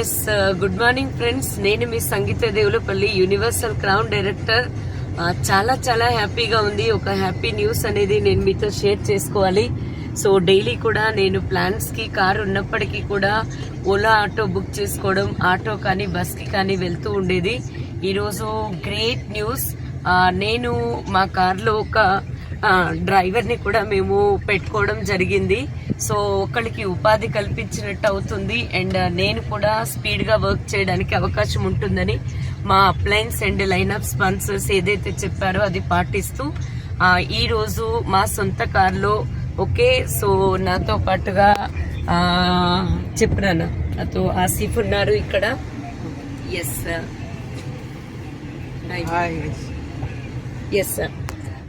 Yes good morning friends నేను మీ Sangeetha Devulapalli universal crown director చాలా చాలా హ్యాపీగా ఉంది. ఒక హ్యాపీ న్యూస్ అనేది నేను మీతో షేర్ చేసుకోవాలి. సో డైలీ కూడా నేను ప్లాన్స్కి కారు ఉన్నప్పటికీ కూడా ఓలా ఆటో బుక్ చేసుకోవడం ఆటో కానీ బస్కి కానీ వెళ్తూ ఉండేది. ఈరోజు గ్రేట్ న్యూస్ నేను మా కార్లో ఒక ఆ, డ్రైవర్ని కూడా మేము పెట్టుకోవడం జరిగింది. సో ఒకరికి ఉపాధి కల్పించినట్టు అవుతుంది. అండ్ నేను కూడా స్పీడ్గా వర్క్ చేయడానికి అవకాశం ఉంటుందని మా appliance and line of sponsors ఏదైతే చెప్పారో అది పాటిస్తూ ఆ, ఈ రోజు మా సొంత కార్లో ఓకే. సో నాతో పాటుగా చెప్పినాను నాతో ఆసిఫ్ ఉన్నారు ఇక్కడ. Yes sir yes sir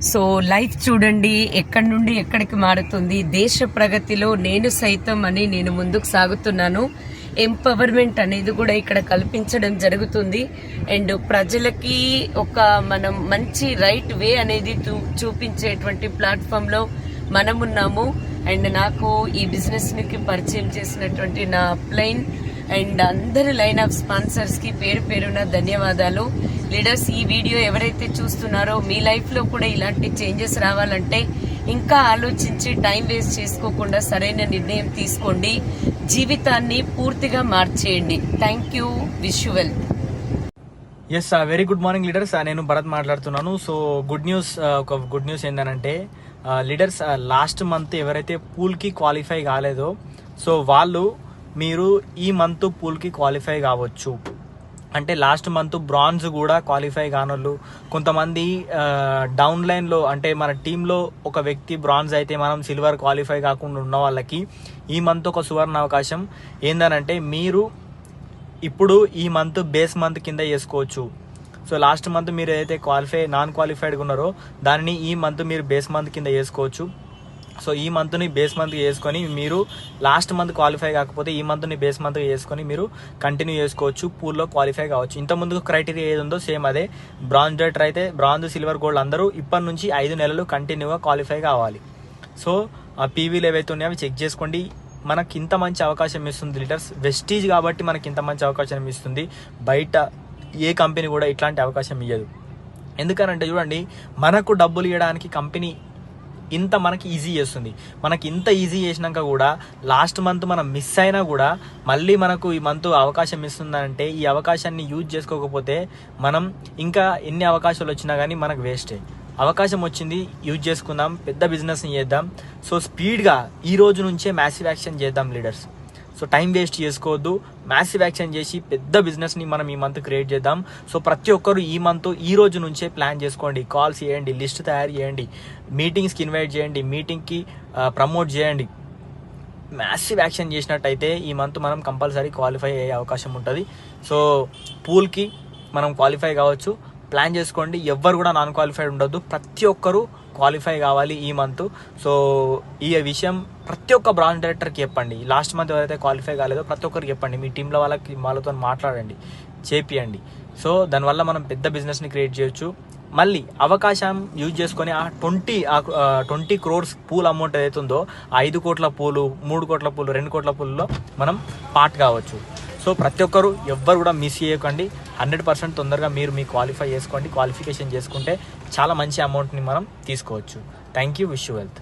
so life చూడండి ఎక్కడి నుండి ఎక్కడికి మారుతుంది దేశ ప్రగతిలో నేను సైతం అని నేను ముందుకు సాగుతున్నాను. ఎంపవర్మెంట్ అనేది కూడా ఇక్కడ కల్పించడం జరుగుతుంది. అండ్ ప్రజలకి ఒక మనం మంచి రైట్ వే అనేది చూ- చూపించేటువంటి ప్లాట్ఫామ్లో మనమున్నాము. మనం ఉన్నాము అండ్ నాకు ఈ బిజినెస్కి పరిచయం చేసినటువంటి నా ప్లైన్ అండ్ అందరి లైన్ ఆఫ్ స్పాన్సర్స్కి పేరు పేరున ధన్యవాదాలు. లీడర్స్ ఈ వీడియో ఎవరైతే చూస్తున్నారో మీ లైఫ్లో కూడా ఇలాంటి చేంజెస్ రావాలంటే ఇంకా ఆలోచించి టైం వేస్ట్ చేసుకోకుండా సరైన నిర్ణయం తీసుకోండి. జీవితాన్ని పూర్తిగా మార్చేయండి. Thank you. Visual yes very good morning leaders నేను భరత్ మాట్లాడుతున్నాను. సో గుడ్ న్యూస్ ఒక గుడ్ న్యూస్ ఏంటంటే లీడర్స్ లాస్ట్ మంత్ ఎవరైతే పూల్కి క్వాలిఫై కాలేదో సో వాళ్ళు మీరు ఈ మంత్ పూల్కి క్వాలిఫై కావచ్చు. అంటే లాస్ట్ మంత్ బ్రాంజ్ కూడా క్వాలిఫై కానోళ్ళు. కొంతమంది డౌన్ లైన్లో అంటే మన టీంలో ఒక వ్యక్తి బ్రాంజ్ అయితే మనం సిల్వర్ క్వాలిఫై కాకుండా ఉన్న వాళ్ళకి ఈ మంత్ ఒక సువర్ణ అవకాశం. ఏందనంటే మీరు ఇప్పుడు ఈ మంత్ బేస్ మంత్ కింద చేసుకోవచ్చు. సో లాస్ట్ మంత్ మీరు ఏదైతే క్వాలిఫై నాన్ క్వాలిఫైడ్గా ఉన్నారో దానిని ఈ మంత్ మీరు బేస్ మంత్ కింద చేసుకోవచ్చు. సో ఈ మంత్ని బేస్ మంత్ వేసుకొని మీరు లాస్ట్ మంత్ క్వాలిఫై కాకపోతే ఈ మంత్ని బేస్ మంత్ వేసుకొని మీరు కంటిన్యూ చేసుకోవచ్చు పూల్లో క్వాలిఫై కావచ్చు. ఇంత ముందు క్రైటీరియా ఏది ఉందో సేమ్ అదే. బ్రాంజ్ డేటర్ అయితే బ్రాంజ్ సిల్వర్ గోల్డ్ అందరూ ఇప్పటి నుంచి ఐదు నెలలు కంటిన్యూగా క్వాలిఫై కావాలి. సో ఆ పీవీలు ఏవైతే ఉన్నాయో అవి చెక్ చేసుకోండి. మనకి ఇంత మంచి అవకాశం ఇస్తుంది లీడర్స్. వెస్టీజ్ కాబట్టి మనకి ఇంత మంచి అవకాశం ఇస్తుంది. బయట ఏ కంపెనీ కూడా ఇట్లాంటి అవకాశం ఇవ్వదు ఎందుకనంటే చూడండి మనకు డబ్బులు ఇవ్వడానికి కంపెనీ ఇంత మనకి ఈజీ చేస్తుంది. మనకి ఇంత ఈజీ చేసినాక కూడా లాస్ట్ మంత్ మనం మిస్ అయినా కూడా మళ్ళీ మనకు ఈ మంత్ అవకాశం ఇస్తుందంటే ఈ అవకాశాన్ని యూజ్ చేసుకోకపోతే మనం ఇంకా ఎన్ని అవకాశాలు వచ్చినా కానీ మనకు వేస్టే అవకాశం వచ్చింది యూజ్ చేసుకుందాం పెద్ద బిజినెస్ని చేద్దాం. సో స్పీడ్గా ఈ రోజు నుంచే మ్యాసివ్ యాక్షన్ చేద్దాం లీడర్స్ సో టైం వేస్ట్ చేసుకోవద్దు. మ్యాసివ్ యాక్షన్ చేసి పెద్ద బిజినెస్ని మనం ఈ మంత్ క్రియేట్ చేద్దాం. సో ప్రతి ఒక్కరు ఈ మంత్ ఈ రోజు నుంచే ప్లాన్ చేసుకోండి. కాల్స్ చేయండి లిస్ట్ తయారు చేయండి. మీటింగ్స్కి ఇన్వైట్ చేయండి మీటింగ్కి ప్రమోట్ చేయండి. మ్యాసివ్ యాక్షన్ చేసినట్టయితే ఈ మంత్ మనం కంపల్సరీ క్వాలిఫై అయ్యే అవకాశం ఉంటుంది. సో పూల్కి మనం క్వాలిఫై కావచ్చు. ప్లాన్ చేసుకోండి. ఎవ్వరు కూడా నాన్ క్వాలిఫైడ్ ఉండొద్దు. ప్రతి ఒక్కరు క్వాలిఫై కావాలి ఈ మంత్ సో ఈ విషయం ప్రతి ఒక్క బ్రాంచ్ డైరెక్టర్కి చెప్పండి. లాస్ట్ మంత్ ఎవరైతే క్వాలిఫై కాలేదో ప్రతి ఒక్కరికి చెప్పండి. మీ టీంలో వాళ్ళకి వాళ్ళతో మాట్లాడండి. చేపియండి. సో దానివల్ల మనం పెద్ద బిజినెస్ని క్రియేట్ చేయొచ్చు. మళ్ళీ అవకాశం యూజ్ చేసుకొని ఆ twenty twenty crores pool amount ఏదైతే ఉందో ఐదు కోట్ల పూలు మూడు కోట్ల పూలు రెండు కోట్ల పూలలో మనం పార్ట్ కావచ్చు. సో ప్రతి ఒక్కరు ఎవ్వరు కూడా మిస్ చేయకండి. హండ్రెడ్ పర్సెంట్ తొందరగా మీరు మీ క్వాలిఫై చేసుకోండి. క్వాలిఫికేషన్ చేసుకుంటే చాలా మంచి అమౌంట్ని మనం తీసుకోవచ్చు. Thank you. Wish you wealth.